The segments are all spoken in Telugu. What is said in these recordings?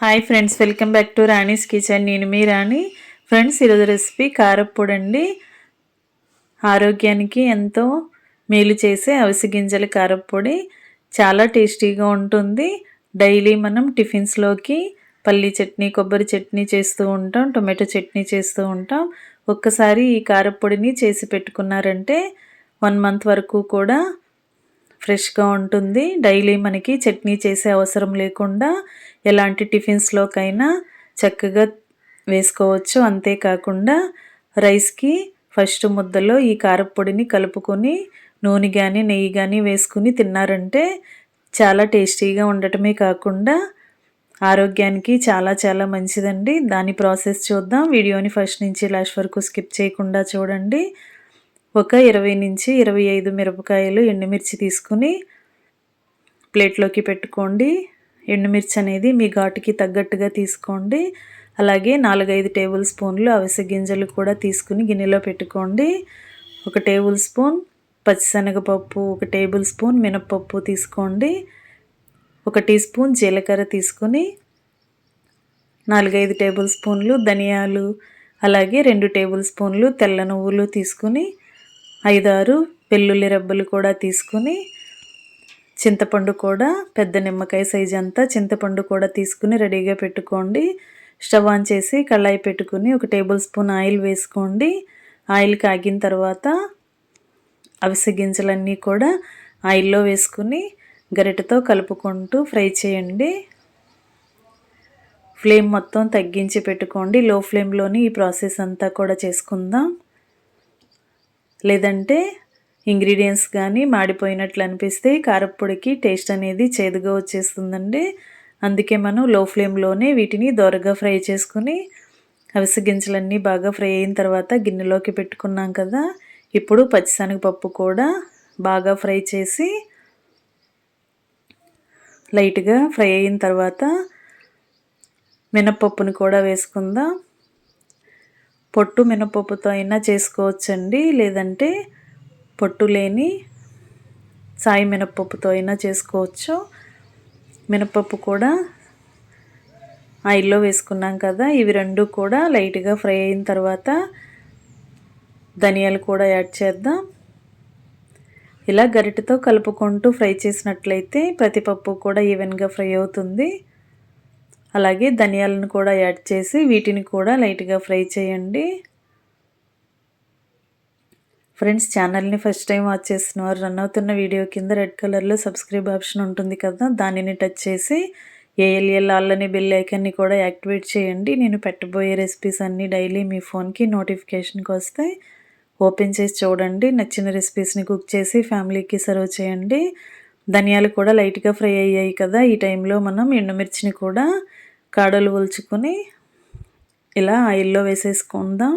Hi friends welcome back to Rani's kitchen నేను మీ రాణి. ఫ్రెండ్స్ ఈరోజు రెసిపీ కారప్పొడి అండి ఆరోగ్యానికి ఎంతో మేలు చేసే అవిసి గింజల కారప్పొడి చాలా టేస్టీగా ఉంటుంది. డైలీ మనం టిఫిన్స్లోకి పల్లీ చట్నీ కొబ్బరి చట్నీ చేస్తూ ఉంటాం టొమాటో చట్నీ చేస్తూ ఉంటాం. ఒక్కసారి ఈ కారప్పొడిని చేసి పెట్టుకున్నారంటే వన్ మంత్ వరకు కూడా ఫ్రెష్గా ఉంటుంది. డైలీ మనకి చట్నీ చేసే అవసరం లేకుండా ఎలాంటి టిఫిన్స్లోకైనా చక్కగా వేసుకోవచ్చు. అంతేకాకుండా రైస్కి ఫస్ట్ ముద్దలో ఈ కారపొడిని కలుపుకొని నూనె కానీ నెయ్యి కానీ వేసుకుని తిన్నారంటే చాలా టేస్టీగా ఉండటమే కాకుండా ఆరోగ్యానికి చాలా చాలా మంచిదండి. దాని ప్రాసెస్ చూద్దాం. వీడియోని ఫస్ట్ నుంచి లాస్ట్ వరకు స్కిప్ చేయకుండా చూడండి. ఒక ఇరవై నుంచి ఇరవై ఐదు మిరపకాయలు ఎండుమిర్చి తీసుకుని ప్లేట్లోకి పెట్టుకోండి. ఎండుమిర్చి అనేది మీ ఘాటుకి తగ్గట్టుగా తీసుకోండి. అలాగే నాలుగైదు టేబుల్ స్పూన్లు అవిసె గింజలు కూడా తీసుకుని గిన్నెలో పెట్టుకోండి. ఒక టేబుల్ స్పూన్ పచ్చిశనగపప్పు ఒక టేబుల్ స్పూన్ మినప్పప్పు తీసుకోండి. ఒక టీ స్పూన్ జీలకర్ర తీసుకొని నాలుగైదు టేబుల్ స్పూన్లు ధనియాలు అలాగే రెండు టేబుల్ స్పూన్లు తెల్ల నువ్వులు తీసుకుని ఐదారు వెల్లుల్లి రెబ్బలు కూడా తీసుకుని చింతపండు కూడా పెద్ద నిమ్మకాయ సైజ్ అంతా చింతపండు కూడా తీసుకుని రెడీగా పెట్టుకోండి. స్టవ్ ఆన్ చేసి కళాయి పెట్టుకుని ఒక టేబుల్ స్పూన్ ఆయిల్ వేసుకోండి. ఆయిల్ కాగిన తర్వాత అవిసె గింజలన్నీ కూడా ఆయిల్లో వేసుకుని గరిటతో కలుపుకుంటూ ఫ్రై చేయండి. ఫ్లేమ్ మొత్తం తగ్గించి పెట్టుకోండి. లో ఫ్లేమ్లోని ఈ ప్రాసెస్ అంతా కూడా చేసుకుందాం. లేదంటే ఇంగ్రీడియంట్స్ కానీ మాడిపోయినట్లు అనిపిస్తే కారప్పొడికి టేస్ట్ అనేది చేదుగా వచ్చేస్తుందండి. అందుకే మనం లో ఫ్లేమ్లోనే వీటిని దోరగా ఫ్రై చేసుకుని అవిసె గింజలన్నీ బాగా ఫ్రై అయిన తర్వాత గిన్నెలోకి పెట్టుకున్నాం కదా ఇప్పుడు పచ్చిశనగపప్పు కూడా బాగా ఫ్రై చేసి లైట్గా ఫ్రై అయిన తర్వాత మినప్పప్పుని కూడా వేసుకుందాం. పొట్టు మినపప్పుతో అయినా చేసుకోవచ్చండి. లేదంటే పొట్టు లేని సాయి మినపప్పుతో అయినా చేసుకోవచ్చు. మినపప్పు కూడా ఆయిల్లో వేసుకున్నాం కదా ఇవి రెండు కూడా లైట్గా ఫ్రై అయిన తర్వాత ధనియాలు కూడా యాడ్ చేద్దాం. ఇలా గరిటెతో కలుపుకుంటూ ఫ్రై చేసినట్లయితే ప్రతి పప్పు కూడా ఈవెన్గా ఫ్రై అవుతుంది. అలాగే ధనియాలను కూడా యాడ్ చేసి వీటిని కూడా లైట్గా ఫ్రై చేయండి. ఫ్రెండ్స్ ఛానల్ని ఫస్ట్ టైం వాచ్ చేసిన వారు రన్ అవుతున్న వీడియో కింద రెడ్ కలర్లో సబ్స్క్రైబ్ ఆప్షన్ ఉంటుంది కదా దానిని టచ్ చేసి ఏఎల్ఎల్ ఆల్లని బిల్ ఐకన్ని కూడా యాక్టివేట్ చేయండి. నేను పెట్టబోయే రెసిపీస్ అన్నీ డైలీ మీ ఫోన్కి నోటిఫికేషన్కి వస్తాయి. ఓపెన్ చేసి చూడండి. నచ్చిన రెసిపీస్ని కుక్ చేసి ఫ్యామిలీకి సర్వ్ చేయండి. ధనియాలు కూడా లైట్గా ఫ్రై అయ్యాయి కదా ఈ టైంలో మనం ఎండుమిర్చిని కూడా కాడలు ఒలుచుకొని ఇలా ఆయిల్లో వేసేసుకుందాం.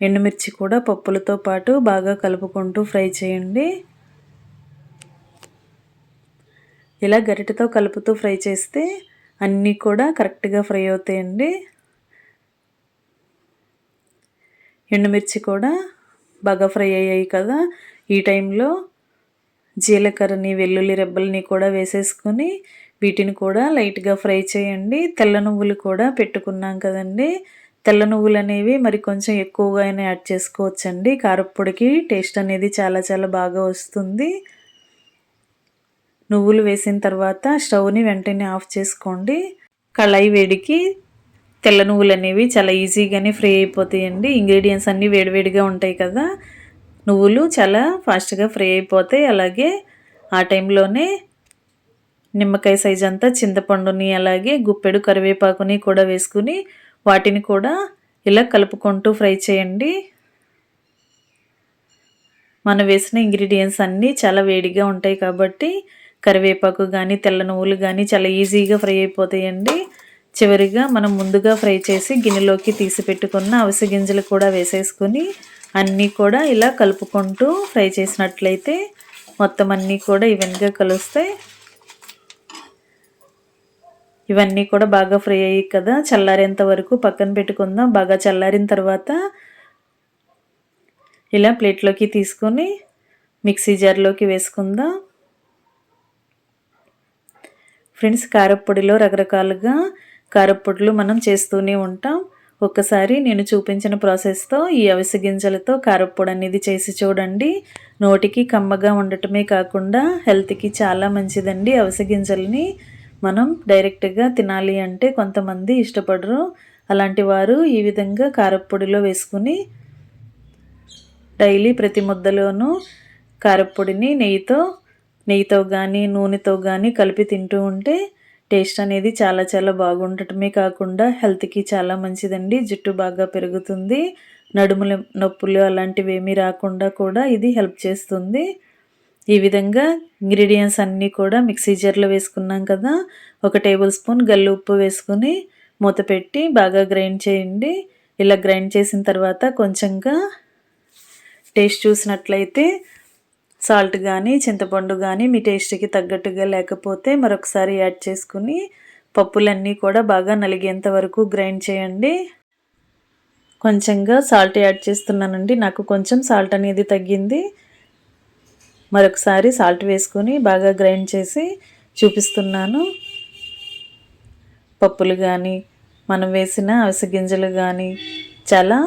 ఎండుమిర్చి కూడా పప్పులతో పాటు బాగా కలుపుకుంటూ ఫ్రై చేయండి. ఇలా గరిటతో కలుపుతూ ఫ్రై చేస్తే అన్నీ కూడా కరెక్ట్గా ఫ్రై అవుతాయండి. ఎండుమిర్చి కూడా బాగా ఫ్రై అయ్యాయి కదా ఈ టైంలో జీలకర్రని వెల్లుల్లి రెబ్బల్ని కూడా వేసేసుకొని వీటిని కూడా లైట్గా ఫ్రై చేయండి. తెల్ల నువ్వులు కూడా పెట్టుకున్నాం కదండి. తెల్ల నువ్వులు అనేవి మరి కొంచెం ఎక్కువగానే యాడ్ చేసుకోవచ్చండి. కారప్పొడికి టేస్ట్ అనేది చాలా చాలా బాగా వస్తుంది. నువ్వులు వేసిన తర్వాత స్టవ్ని వెంటనే ఆఫ్ చేసుకోండి. కళాయి వేడికి తెల్ల నువ్వులు అనేవి చాలా ఈజీగానే ఫ్రై అయిపోతాయండి. ఇంగ్రీడియంట్స్ అన్నీ వేడివేడిగా ఉంటాయి కదా. నువ్వులు చాలా ఫాస్ట్గా ఫ్రై అయిపోతాయి. అలాగే ఆ టైంలోనే నిమ్మకాయ సైజ్ అంతా చింతపండుని అలాగే గుప్పెడు కరివేపాకుని కూడా వేసుకుని వాటిని కూడా ఇలా కలుపుకుంటూ ఫ్రై చేయండి. మనం వేసిన ఇంగ్రీడియంట్స్ అన్నీ చాలా వేడిగా ఉంటాయి కాబట్టి కరివేపాకు కానీ తెల్ల నువ్వులు కానీ చాలా ఈజీగా ఫ్రై అయిపోతాయండి. చివరిగా మనం ముందుగా ఫ్రై చేసి గిన్నెలోకి తీసి పెట్టుకున్న అవిసె గింజలు కూడా వేసేసుకొని అన్నీ కూడా ఇలా కలుపుకుంటూ ఫ్రై చేసినట్లయితే మొత్తం అన్నీ కూడా ఈవెన్గా కలుస్తాయి. ఇవన్నీ కూడా బాగా ఫ్రై అయ్యి కదా చల్లారేంత వరకు పక్కన పెట్టుకుందాం. బాగా చల్లారిన తర్వాత ఇలా ప్లేట్లోకి తీసుకొని మిక్సీ జార్లోకి వేసుకుందాం. ఫ్రెండ్స్ కారప్పొడిలో రకరకాలుగా కారప్పొడులు మనం చేస్తూనే ఉంటాం. ఒక్కసారి నేను చూపించిన ప్రాసెస్తో ఈ అవిసె గింజలతో కారప్పొడి అనేది చేసి చూడండి. నోటికి కమ్మగా ఉండటమే కాకుండా హెల్త్కి చాలా మంచిదండి అవిసె గింజల్ని. మనం డైరెక్ట్గా తినాలి అంటే కొంతమంది ఇష్టపడరు. అలాంటి వారు ఈ విధంగా కారప్పొడిలో వేసుకుని డైలీ ప్రతి ముద్దలోనూ కారప్పొడిని నెయ్యితో నెయ్యితో కానీ నూనెతో కానీ కలిపి తింటూ ఉంటే టేస్ట్ అనేది చాలా చాలా బాగుండటమే కాకుండా హెల్త్కి చాలా మంచిదండి. జుట్టు బాగా పెరుగుతుంది. నడుముల నొప్పులు అలాంటివి ఏమీ రాకుండా కూడా ఇది హెల్ప్ చేస్తుంది. ఈ విధంగా ఇంగ్రీడియంట్స్ అన్నీ కూడా మిక్సీ జార్లో వేసుకున్నాం కదా ఒక టేబుల్ స్పూన్ గల్లు ఉప్పు వేసుకుని మూత పెట్టి బాగా గ్రైండ్ చేయండి. ఇలా గ్రైండ్ చేసిన తర్వాత కొంచెంగా టేస్ట్ చూసినట్లయితే సాల్ట్ కానీ చింతపండు కానీ మీ టేస్ట్కి తగ్గట్టుగా లేకపోతే మరొకసారి యాడ్ చేసుకుని పప్పులన్నీ కూడా బాగా నలిగేంత వరకు గ్రైండ్ చేయండి. కొంచెంగా సాల్ట్ యాడ్ చేస్తున్నానండి. నాకు కొంచెం సాల్ట్ అనేది తగ్గింది. మరొకసారి సాల్ట్ వేసుకొని బాగా గ్రైండ్ చేసి చూపిస్తున్నాను. పప్పులు కానీ మనం వేసిన అవిసె గింజలు కానీ చాలా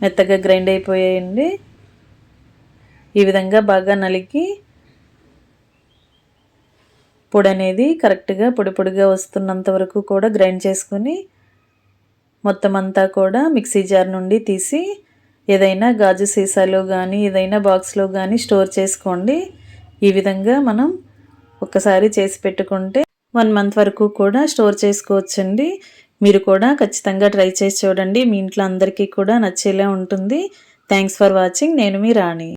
మెత్తగా గ్రైండ్ అయిపోయాయండి. ఈ విధంగా బాగా నలిగి పొడి అనేది కరెక్ట్గా పొడి పొడిగా వస్తున్నంత వరకు కూడా గ్రైండ్ చేసుకుని మొత్తం అంతా కూడా మిక్సీ జార్ నుండి తీసి ఏదైనా గాజు సీసాలో కానీ ఏదైనా బాక్స్లో కానీ స్టోర్ చేసుకోండి. ఈ విధంగా మనం ఒక్కసారి చేసి పెట్టుకుంటే వన్ మంత్ వరకు కూడా స్టోర్ చేసుకోవచ్చండి. మీరు కూడా ఖచ్చితంగా ట్రై చేసి చూడండి. మీ ఇంట్లో అందరికీ కూడా నచ్చేలా ఉంటుంది. థ్యాంక్స్ ఫర్ వాచింగ్ నేను మీ రాణి.